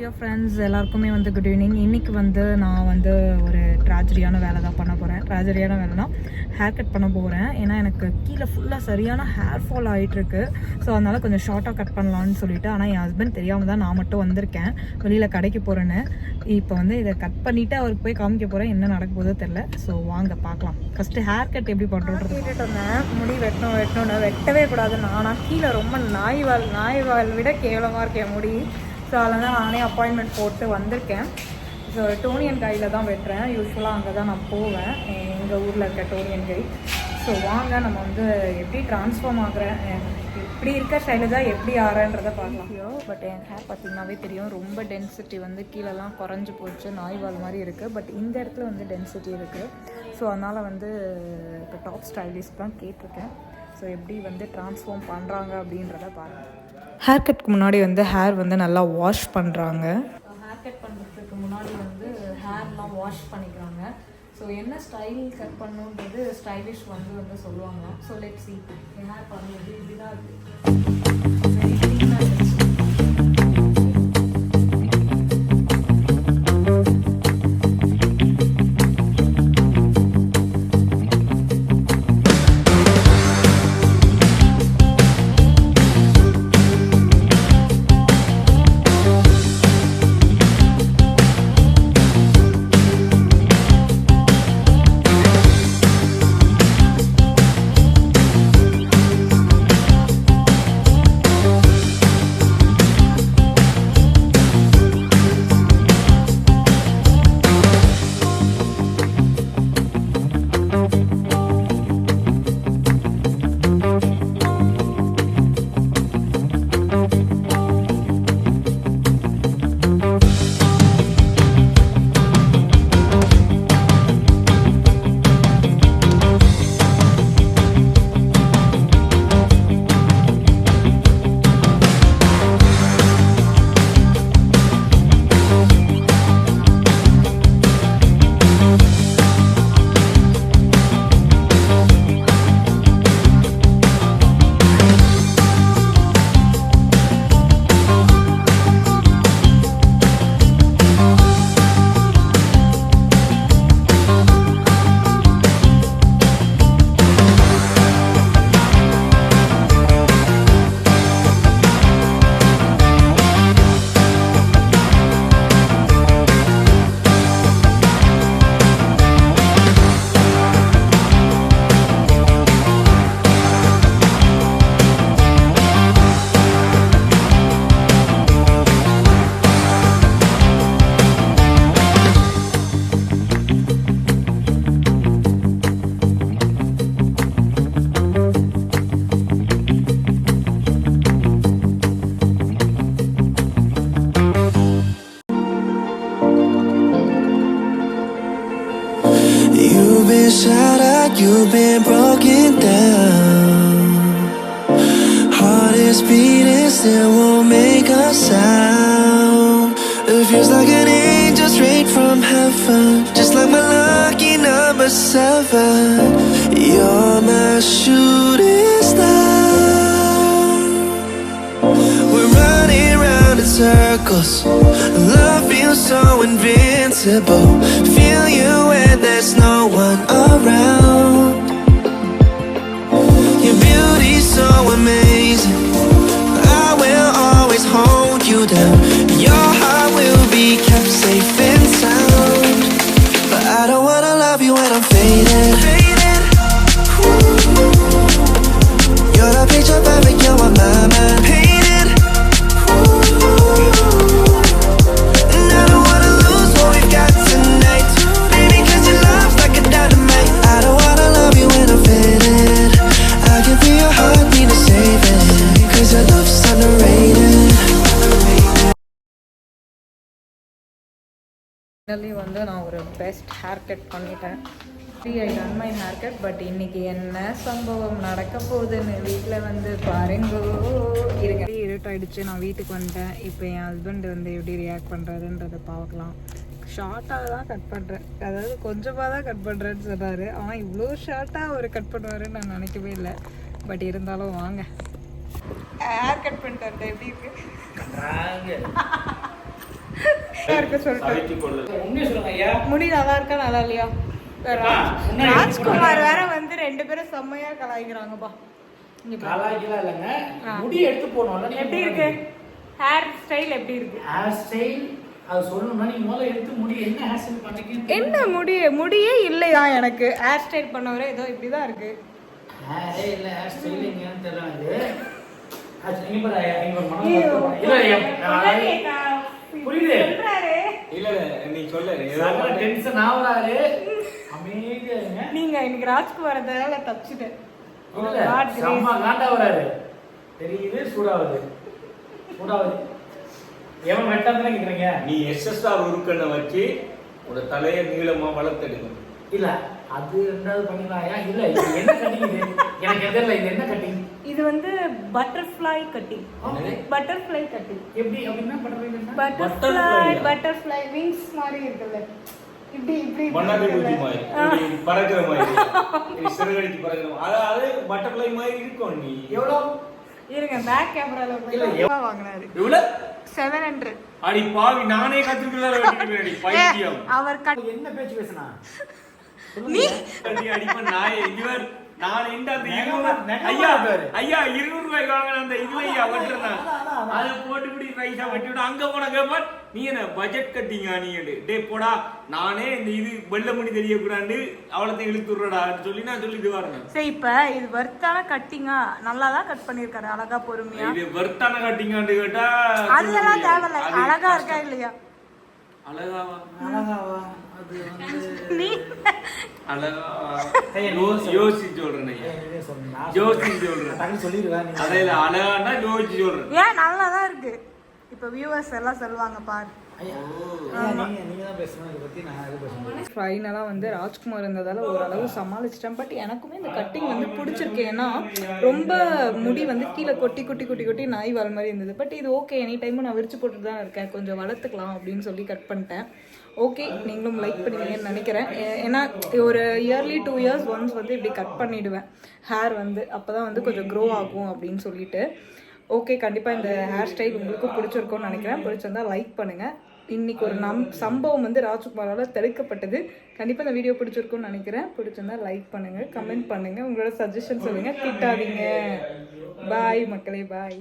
Dear friends எல்லாருக்குமே வந்து good evening இன்றைக்கி வந்து நான் வந்து ஒரு ட்ராஜரியான வேலை தான் பண்ண போகிறேன் ட்ராஜரியான வேலைனா ஹேர் கட் பண்ண போகிறேன் ஏன்னா எனக்கு கீழே ஃபுல்லாக சரியான ஹேர் ஃபால் ஆகிட்டுருக்கு ஸோ அதனால் கொஞ்சம் ஷார்ட்டாக கட் பண்ணலான்னு சொல்லிட்டு ஆனால் என் ஹஸ்பண்ட் தெரியாமல் தான் நான் மட்டும் வந்திருக்கேன். வெளியில் கடைக்கு போகிறேன்னு இப்போ வந்து இதை கட் பண்ணிவிட்டு அவருக்கு போய் காமிக்க போகிறேன் என்ன நடக்க போதோ தெரில ஸோ வாங்க பார்க்கலாம். ஃபஸ்ட்டு ஹேர் கட் எப்படி பண்ணுறது கேட்டுட்டு வந்தேன். முடி வெட்டணும் வெட்டணும்னு. வெட்டவே கூடாது நானாக கீழே ரொம்ப நாய் வால் நாய் வால் விட கேவலமாக இருக்கேன் முடி. ஸோ அதில் தான் நானே அப்பாயின்மெண்ட் போட்டு வந்திருக்கேன். ஸோ டோனியன் கையில் தான் வெட்டுறேன். யூஸ்ஃபுல்லாக அங்கே தான் நான் போவேன். எங்கள் ஊரில் இருக்க டோனியன் கை ஸோ வாங்க நம்ம வந்து எப்படி ட்ரான்ஸ்ஃபார்ம் ஆகுறேன் இப்படி இருக்க ஷைலஜா எப்படி ஆறன்றதை பார்க்கலாம். பட் என் ஹேர் பார்த்தீங்கன்னாவே தெரியும். ரொம்ப டென்சிட்டி வந்து கீழெல்லாம் குறைஞ்சி போச்சு. நாய்வால் மாதிரி இருக்குது பட் இந்த இடத்துல வந்து டென்சிட்டி இருக்குது ஸோ அதனால் வந்து இப்போ டாப் ஸ்டைலிஸ்ட் தான் கேட்டிருக்கேன். ஸோ எப்படி வந்து ட்ரான்ஸ்ஃபார்ம் பண்ணுறாங்க அப்படின்றத பாருங்கள் ஹேர் கட்க்கு முன்னாடி வந்து ஹேர் வந்து நல்லா வாஷ் பண்ணுறாங்க ஹேர் கட் பண்ணுறதுக்கு முன்னாடி வந்து ஹேர்லாம் வாஷ் பண்ணிக்கிறாங்க. ஸோ என்ன ஸ்டைல் கட் பண்ணுன்றது ஸ்டைலிஷ் வந்து வந்து சொல்லுவாங்க. ஸோ லெட் சி ஹேர் பண்ணுறது இப்படி you've been broken down. Heart is beating, still won't make a sound. It feels like an angel straight from heaven, just like my lucky number seven. You're my shooting star. We're running round in circles. Love feels so invincible. Feel you when there's no finally வந்து நான் ஒரு best hair cut பண்ணிட்டேன். Free I done my hair cut but இன்னைக்கு என்ன சம்பவம் நடக்க போகுதுன்னு வீட்டில் வந்து பாருங்கோ. இருங்க. இருட்டாயிடுச்சு நான் வீட்டுக்கு வந்துட்டேன். இப்போ என் ஹஸ்பண்ட் வந்து எப்படி ரியாக்ட் பண்ணுறாருன்றதை பார்க்கலாம். ஷார்ட்டாக தான் கட் பண்ணுறேன் அதாவது கொஞ்சமாக தான் கட் பண்ணுறேன்னு சொன்னார். ஆனால் இவ்வளோ ஷார்ட்டாக அவர் கட் பண்ணுவாருன்னு நான் நினைக்கவே இல்லை. பட் இருந்தாலும் வாங்க. ஹேர் கட் பண்ணிட்டு எப்படி இருக்கு? இருக்கு சொல்லிட்டு முடி நல்லா இருக்கா நல்லா இல்லையா? ராஜ்குமார் வேற வந்து ரெண்டு பேரும் செம்மையா கலாய்க்கிறாங்கப்பா. முடி எடுத்து போனோம்ல எப்படி இருக்கு? ஹேர் ஸ்டைல் எப்படி இருக்கு? ஹேர் ஸ்டைல் அது சொல்லணும்னா நீங்க முதல்ல எடுத்து முடி என்ன ஹேர் ஸ்டைல் பண்ணீங்க என்ன முடி? முடியே இல்லையா எனக்கு? ஹேர் ஸ்டைல் பண்ணவரே ஏதோ இப்படிதான் இருக்கு. தெரியல ஒரு புரியுது. இல்ல இல்ல நீ சொல்ல. டென்ஷன் ஆகுறாரு. அமைதியா நீங்க இன்னைக்கு ராஜ்குமார் வரதால தப்பிச்சுட்டேன். செம்ம காண்டா வராரு தெரியுது சூடாகுது. சூடாகுது. எவன் வெட்டாம கேக்குறீங்க நீ எஸ்எஸ்ஆர் உருக்கண்ணை வச்சு உட தலையை நீளமா வளர்த்தெடுக்கணும். இல்ல. அது ரெண்டாவது பண்ணிக்கலாம்யா இல்ல இது என்ன கட்டிங் இது? எனக்கு எதிரில் இது என்ன கட்டிங் இது வந்து பட்டர்ஃப்ளை கட்டிங்? பட்டர்ஃப்ளை கட்டிங் எப்படி அப்படின்னா பட்டர்ஃப்ளை? பட்டர்ஃப்ளை விங்ஸ் மாதிரி இருக்குல்ல. இப்படி. மாதிரி. பறக்கிற மாதிரி. பறக்கிற மாதிரி. பட்டர்ஃப்ளை மாதிரி இருக்கும் நீ. எவ்வளோ? இருங்க பேக் கேமரால வாங்கினாரு? எவ்வளவு செவன் ஹண்ட்ரட் அடி பாவி நானே கத்துக்கிறேன் பைத்தியம். அவர் என்ன பேச்சு பேசுனா? நீ அடி அடிப்ப நாயே இவர் இந்த அந்த இருநூறு ஐயா இருநூறு ரூபாய்க்கு வாங்கின அந்த இது ஐயா அதான். அதை போட்டு இப்படி ரைஸா வெட்டி விட்டு அங்க போன கேப்பார் நீ என்ன பட்ஜெட் கட்டிங்க நீ டே போடா. நானே இந்த இது வெள்ள தெரியக்கூடாது அவளத்தை இழுத்து விடுறடான்னு சொல்லி நான் சொல்லி இது வரேன். சரி இப்ப இது வர்த்தான கட்டிங்கா நல்லா தான் கட் பண்ணிருக்காரு அழகா பொறுமையா. இது வர்த்தான கட்டிங்கான்னு கேட்டா அதெல்லாம் தேவையில்ல அது அழகா இருக்கா இல்லையா? அழகாவா? அழகாவா? அது வந்து யோசி- யோசிச்சு சொல்றேன் யோசிச்சு சொல்றேன். சொல்லிடுவேன். அதையில அழகாண்டா யோசிச்சு சொல்றேன். ஏன் நல்லா தான் இருக்கு. இப்ப வியூவர்ஸ் எல்லாம் சொல்லுவாங்க பாரு. ஃபைனலாக வந்து ராஜ்குமார் இருந்ததால ஓரளவு சமாளிச்சிட்டேன். பட் எனக்குமே இந்த கட்டிங் வந்து பிடிச்சிருக்கு. ஏன்னா ரொம்ப முடி வந்து கீழே கொட்டி கொட்டி கொட்டி கொட்டி நாய் வர மாதிரி இருந்தது. பட் இது ஓகே எனி டைமும் நான் விரிச்சு போட்டு தான் இருக்கேன். கொஞ்சம் வளர்த்துக்கலாம் அப்படின்னு சொல்லி கட் பண்ணிட்டேன். ஓகே நீங்களும் லைக் பண்ணுவீங்கன்னு நினைக்கிறேன். ஏன்னா ஒரு இயர்லி டூ இயர்ஸ் ஒன்ஸ் வந்து இப்படி கட் பண்ணிடுவேன். ஹேர் வந்து அப்போ தான் வந்து கொஞ்சம் க்ரோ ஆகும் அப்படின்னு சொல்லிட்டு. ஓகே கண்டிப்பாக இந்த ஹேர் ஸ்டைல் உங்களுக்கும் பிடிச்சிருக்கும்னு நினைக்கிறேன். பிடிச்சிருந்தா லைக் பண்ணுங்கள் இன்னைக்கு ஒரு நம் சம்பவம் வந்து ராஜ்குமாரால் தடுக்கப்பட்டது. கண்டிப்பாக இந்த வீடியோ பிடிச்சிருக்கும்னு நினைக்கிறேன். பிடிச்சிருந்தா லைக் பண்ணுங்கள் கமெண்ட் பண்ணுங்கள் உங்களோட சஜஷன் சொல்லுங்கள் திட்டாதீங்க. பாய் மக்களே பாய்